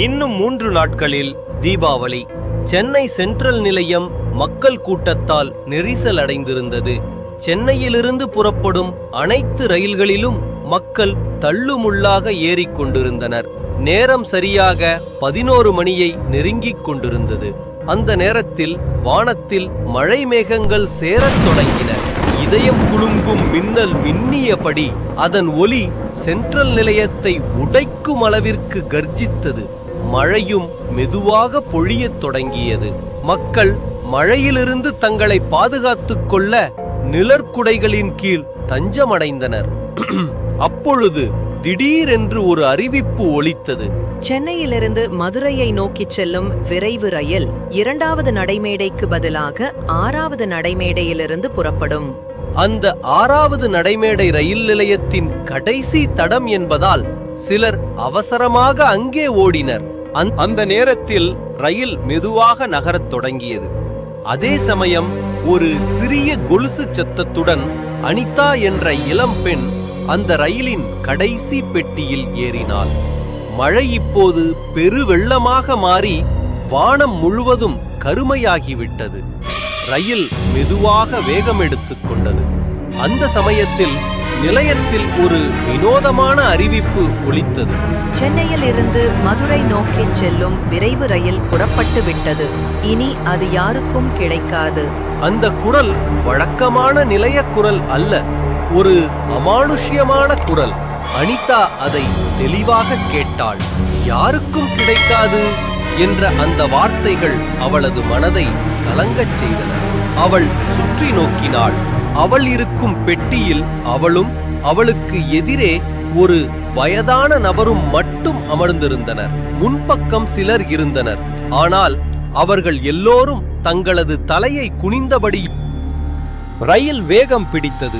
இன்னும் மூன்று நாட்களில் தீபாவளி. சென்னை சென்ட்ரல் நிலையம் மக்கள் கூட்டத்தால் நெரிசல் அடைந்திருந்தது சென்னையிலிருந்து புறப்படும் அனைத்து ரயில்களிலும் மக்கள் தள்ளுமுள்ளாக ஏறிக்கொண்டிருந்தனர் நேரம் சரியாக பதினோரு மணியை நெருங்கிக் கொண்டிருந்தது. அந்த நேரத்தில் வானத்தில் மழை மேகங்கள் சேரத் தொடங்கின. இதயம் குலுங்கும் மின்னல் மின்னியபடி அதன் ஒலி சென்ட்ரல் நிலையத்தை உடைக்கும் அளவிற்கு கர்ஜித்தது. மழையும் மெதுவாக பொழியத் தொடங்கியது. மக்கள் மழையிலிருந்து தங்களை பாதுகாத்துக் கொள்ள நிழற்குடைகளின் கீழ் தஞ்சமடைந்தனர். அப்பொழுது திடீரென்று ஒரு அறிவிப்பு ஒலித்தது. சென்னையிலிருந்து மதுரையை நோக்கிச் செல்லும் விரைவு ரயில் இரண்டாவது நடைமேடைக்கு பதிலாக ஆறாவது நடைமேடையிலிருந்து புறப்படும். அந்த ஆறாவது நடைமேடை ரயில் நிலையத்தின் கடைசி தடம் என்பதால் சிலர் அவசரமாக அங்கே ஓடினர். அந்த- நேரத்தில் ரயில் மெதுவாக நகரத் தொடங்கியது. அதே சமயம் ஒரு சிறிய கொலுசு சத்தத்துடன் அனிதா என்ற இளம்பெண் அந்த ரயிலின் கடைசி பெட்டியில் ஏறினாள். மழை இப்போது பெருவெள்ளமாக மாறி வானம் முழுவதும் கருமையாகிவிட்டது. ரயில் மெதுவாக வேகம் எடுத்துக் கொண்டது. அந்த சமயத்தில் நிலையத்தில் ஒரு வினோதமான அறிவிப்பு ஒலித்தது. சென்னையில் இருந்து மதுரை நோக்கிச் செல்லும் விரைவு ரயில் புறப்பட்டு விட்டது. இனி அது யாருக்கும் கிடைக்காது. அந்த குரல் வழக்கமான நிலைய குரல் அல்ல ஒரு அமானுஷ்யமான குரல். அனிதா அதை தெளிவாக கேட்டாள். யாருக்கும் கிடைக்காது என்ற அந்த வார்த்தைகள் அவளது மனதை கலங்கச் செய்தன. அவள் சுற்றி நோக்கினாள். அவள் இருக்கும் பெட்டியில் அவளும் அவளுக்கு எதிரே ஒரு வயதான நபரும் மட்டும் அமர்ந்திருந்தனர். முன்பக்கம் சிலர் இருந்தனர். ஆனால் அவர்கள் எல்லோரும் தங்களது தலையை குனிந்தபடி ரயில் வேகம் பிடித்தது.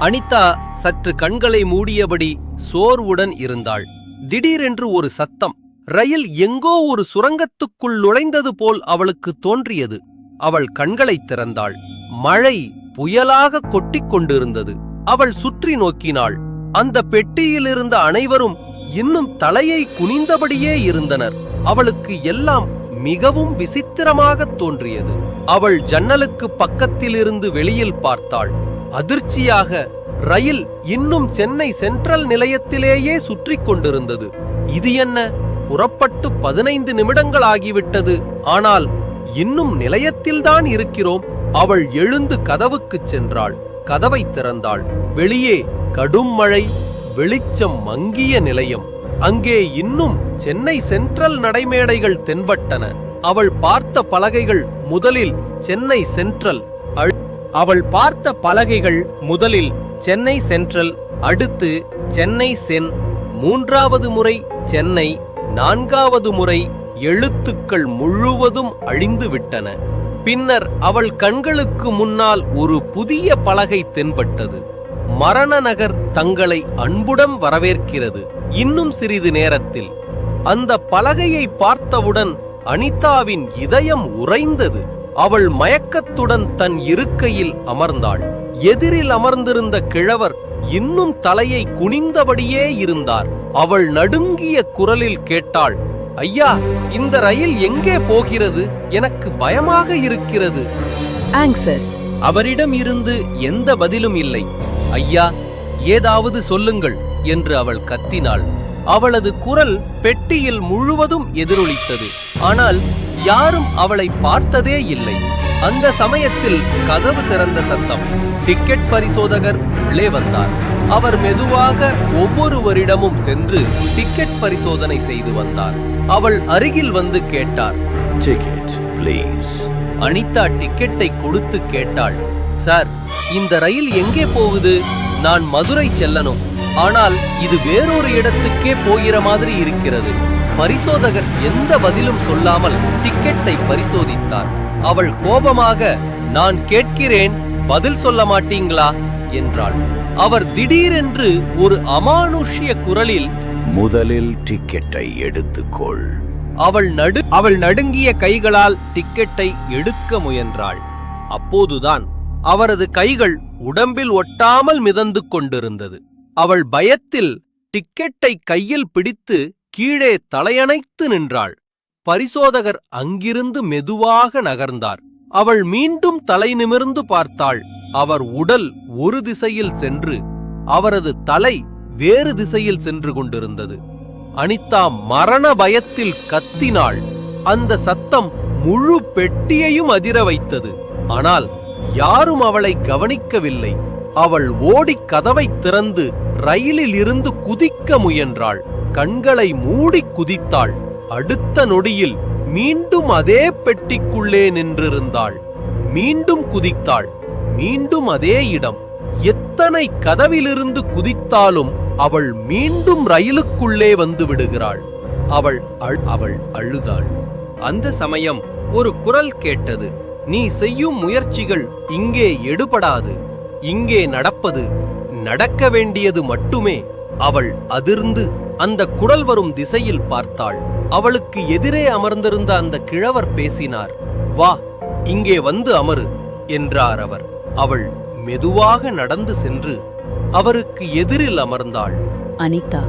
அனிதா சற்று கண்களை மூடியபடி சோர்வுடன் இருந்தாள். திடீரென்று ஒரு சத்தம் ரயில் எங்கோ ஒரு சுரங்கத்துக்குள் நுழைந்தது போல் அவளுக்கு தோன்றியது. அவள் கண்களைத் திறந்தாள். மழை புயலாக கொட்டிக் கொண்டிருந்தது. அவள் சுற்றி நோக்கினாள். அந்த பெட்டியில் இருந்த அனைவரும் இன்னும் தலையை குனிந்தபடியே இருந்தனர். அவளுக்கு எல்லாம் மிகவும் விசித்திரமாகத் தோன்றியது. அவள் ஜன்னலுக்கு பக்கத்திலிருந்து வெளியில் பார்த்தாள். அதிர்ச்சியாக ரயில் இன்னும் சென்னை சென்ட்ரல் நிலையத்திலேயே சுற்றிக் கொண்டிருந்தது. இது என்ன? புறப்பட்டு பதினைந்து நிமிடங்கள் ஆகிவிட்டது. ஆனால் இன்னும் நிலையத்தில்தான் இருக்கிறோம். அவள் எழுந்து கதவுக்குச் சென்றாள். கதவை திறந்தாள். வெளியே கடும் மழை வெளிச்சம் மங்கிய நிலையம். அங்கே இன்னும் சென்னை சென்ட்ரல் நடைமேடைகள் தென்பட்டன. அவள் பார்த்த பலகைகள் முதலில் சென்னை சென்ட்ரல் அவள் பார்த்த பலகைகள் முதலில் சென்னை சென்ட்ரல் அடுத்து சென்னை சென் மூன்றாவது முறை சென்னை நான்காவது முறை எழுத்துக்கள் முழுவதும் அழிந்து விட்டன பின்னர் அவள் கண்களுக்கு முன்னால் ஒரு புதிய பலகை தென்பட்டது. மரண நகர் தங்களை அன்புடன் வரவேற்கிறது. இன்னும் சிறிது நேரத்தில் அந்த பலகையை பார்த்தவுடன் அனிதாவின் இதயம் உறைந்தது. அவள் மயக்கத்துடன் தன் இருக்கையில் அமர்ந்தாள். எதிரில் அமர்ந்திருந்த கிழவர் இன்னும் தலையை குனிந்தபடியே இருந்தார். அவள் நடுங்கிய குரலில் கேட்டாள் ஐயா இந்த ரயில் எங்கே போகிறது? எனக்கு பயமாக இருக்கிறது. ஆங்சஸ் அவரிடம் இருந்து எந்த பதிலும் இல்லை. ஐயா ஏதாவது சொல்லுங்கள் என்று அவள் கத்தினாள். அவளது குரல் பெட்டியில் முழுவதும் எதிரொலித்தது. ஆனால் யாரும் அவளை பார்த்ததே இல்லை. அந்த சமயத்தில் கதவு திறந்த சத்தம். டிக்கெட் பரிசோதகர் உள்ளே வந்தார். அவர் மெதுவாக ஒவ்வொருவரிடமும் சென்று டிக்கெட் பரிசோதனை செய்து வந்தார். அவள் அருகில் வந்து கேட்டார் Ticket, please. அனிதா டிக்கெட்டை கொடுத்து கேட்டாள் சார் இந்த ரயில் எங்கே போகுது? நான் மதுரை செல்லணும். ஆனால் இது வேறொரு இடத்துக்கே போகிற மாதிரி இருக்கிறது. பரிசோதகர் எந்த பதிலும் சொல்லாமல் டிக்கெட்டை பரிசோதித்தார். அவள் கோபமாக நான் கேட்கிறேன் பதில் சொல்ல மாட்டீங்களா? என்றாள். அவர் திடீரென்று ஒரு அமானுஷ்ய குரலில் முதலில் டிக்கெட்டை எடுத்துக்கொள். அவள் நடு அவள் நடுங்கிய கைகளால் டிக்கெட்டை எடுக்க முயன்றாள். அப்போதுதான் அவரது கைகள் உடம்பில் ஒட்டாமல் மிதந்து கொண்டிருந்தது. அவள் பயத்தில் டிக்கெட்டை கையில் பிடித்து கீழே தலையணைத்து நின்றாள். பரிசோதகர் அங்கிருந்து மெதுவாக நகர்ந்தார். அவள் மீண்டும் தலை நிமிர்ந்து பார்த்தாள். அவர் உடல் ஒரு திசையில் சென்று அவரது தலை வேறு திசையில் சென்று கொண்டிருந்தது. அனிதா மரண பயத்தில் கத்தினாள். அந்த சத்தம் முழு பெட்டியையும் அதிர வைத்தது. ஆனால் யாரும் அவளை கவனிக்கவில்லை. அவள் ஓடிக் கதவைத் திறந்து ரயிலில் இருந்து குதிக்க முயன்றாள். கண்களை மூடி குதித்தாள். அடுத்த நொடியில் மீண்டும் அதே பெட்டிக்குள்ளே நின்றிருந்தாள். மீண்டும் குதித்தாள். மீண்டும் அதே இடம். எத்தனை கதவிலிருந்து குதித்தாலும் அவள் மீண்டும் ரயிலுக்குள்ளே வந்து விடுகிறாள். அவள் அவள் அழுதாள். அந்த சமயம் ஒரு குரல் கேட்டது. நீ செய்யும் முயற்சிகள் இங்கே எடுபடாது. இங்கே நடப்பது நடக்க வேண்டியது மட்டுமே. அவள் அதிர்ந்து அந்த குரல் வரும் திசையில் பார்த்தாள். அவளுக்கு எதிரே அமர்ந்திருந்த அந்த கிழவர் பேசினார் வா இங்கே வந்து அமரு என்றார் அவர். அவள் மெதுவாக நடந்து சென்று அவருக்கு எதிரில் அமர்ந்தாள். அனிதா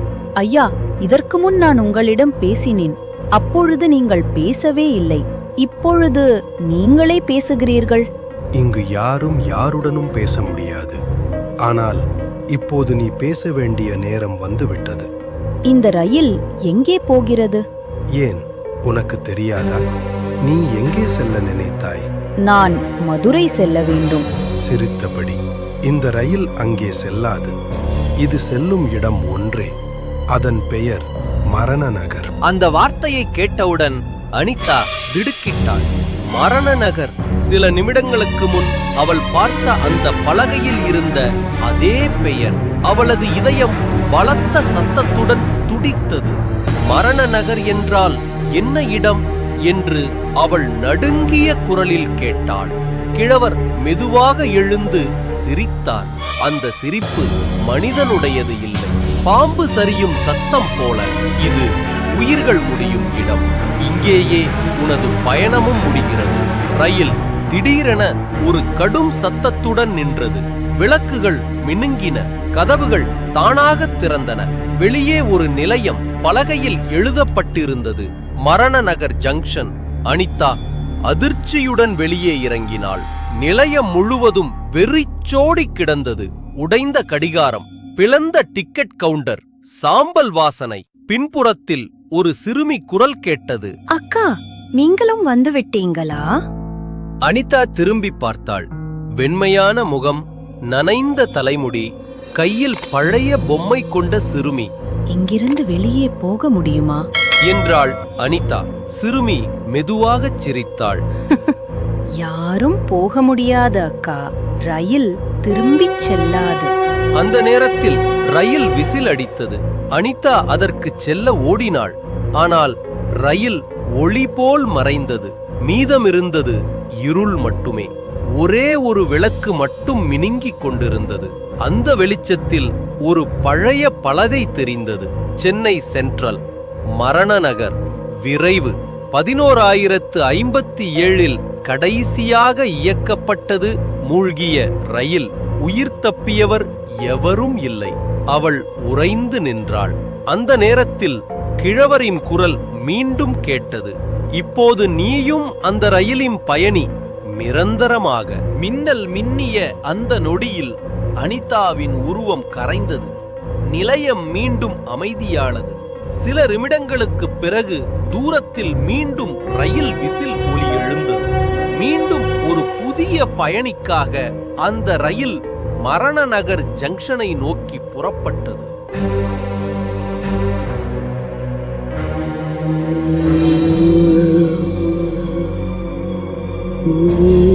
ஐயா இதற்கு முன் நான் உங்களிடம் பேசினேன். அப்பொழுது நீங்கள் பேசவே இல்லை. இப்பொழுது நீங்களே பேசுகிறீர்கள். இங்கு யாரும் யாருடனும் பேச முடியாது. ஆனால் இப்போது நீ பேச வேண்டிய நேரம் வந்துவிட்டது. இந்த ரயில் எங்கே போகிறது? ஏன் உனக்கு தெரியாதா? நீ எங்கே செல்ல நினைத்தாய்? நான் மதுரை செல்ல வேண்டும். சிரித்தபடி இந்த ரயில் அங்கே செல்லாது. இது செல்லும் இடம் ஒன்றே அதன் பெயர் மரண நகர். அந்த வார்த்தையை கேட்டவுடன் அனிதா திடுக்கிட்டாள். மரண நகர். சில நிமிடங்களுக்கு முன் அவள் பார்த்த அந்த பலகையில் இருந்த அதே பெயர். அவளது இதயம் பலத்த சத்தத்துடன் துடித்தது. மரண நகர் என்றால் என்ன இடம் என்று அவள் நடுங்கிய குரலில் கேட்டாள். கிழவர் மெதுவாக எழுந்து சிரித்தார். அந்த சிரிப்பு மனிதனுடையது இல்லை. பாம்பு சரியும் சத்தம் போல இது உயிர்கள் முடியும் இடம். இங்கேயே உனது பயணமும் முடிகிறது. ரயில் திடீரென ஒரு கடும் சத்தத்துடன் நின்றது. விளக்குகள் மினுங்கின. கதவுகள் தானாக திறந்தன. வெளியே ஒரு நிலையம். பலகையில் எழுதப்பட்டிருந்தது. மரண நகர் ஜங்ஷன். அனிதா அதிர்ச்சியுடன் வெளியே இறங்கினாள். நிலையம் முழுவதும் வெறிச்சோடி கிடந்தது. உடைந்த கடிகாரம் பிளந்த டிக்கெட் கவுண்டர் சாம்பல் வாசனை. பின்புறத்தில் ஒரு சிறுமி குரல் கேட்டது. அக்கா நீங்களும் வந்து விட்டீங்களா? அனிதா திரும்பி பார்த்தாள். வெண்மையான முகம் நனைந்த தலைமுடி கையில் பழைய பொம்மை கொண்ட சிறுமி. இங்கிருந்து வெளியே போக முடியுமா? என்றாள் அனிதா. சிறுமி மெதுவாகச் சிரித்தாள். யாரும் போக முடியாது அக்கா. ரயில் திரும்பிச் செல்லாது. அந்த நேரத்தில் ரயில் விசில் அடித்தது. அனிதா அதற்குச் செல்ல ஓடினாள். ஆனால் ரயில் ஒளி போல் மறைந்தது. மீதமிருந்தது இருள் மட்டுமே. ஒரே ஒரு விளக்கு மட்டும் மினுங்கிக் கொண்டிருந்தது. அந்த வெளிச்சத்தில் ஒரு பழைய பலகை தெரிந்தது. சென்னை சென்ட்ரல் மரணநகர் விரைவு பதினோராயிரத்து ஐம்பத்தி ஏழில் கடைசியாக இயக்கப்பட்டது மூழ்கிய ரயில். உயிர் தப்பியவர் எவரும் இல்லை. அவள் உறைந்து நின்றாள். அந்த நேரத்தில் கிழவரின் குரல் மீண்டும் கேட்டது. இப்போது நீயும் அந்த ரயிலின் பயணி நிரந்தரமாக. மின்னல் மின்னிய அந்த நொடியில் அனிதாவின் உருவம் கரைந்தது. நிலையம் மீண்டும் அமைதியானது. சில நிமிடங்களுக்குப் பிறகு தூரத்தில் மீண்டும் ரயில் விசில் ஒலி எழுந்தது. மீண்டும் ஒரு புதிய பயணிக்காக அந்த ரயில் மரண நகர் ஜங்ஷனை நோக்கி புறப்பட்டது. Ooh.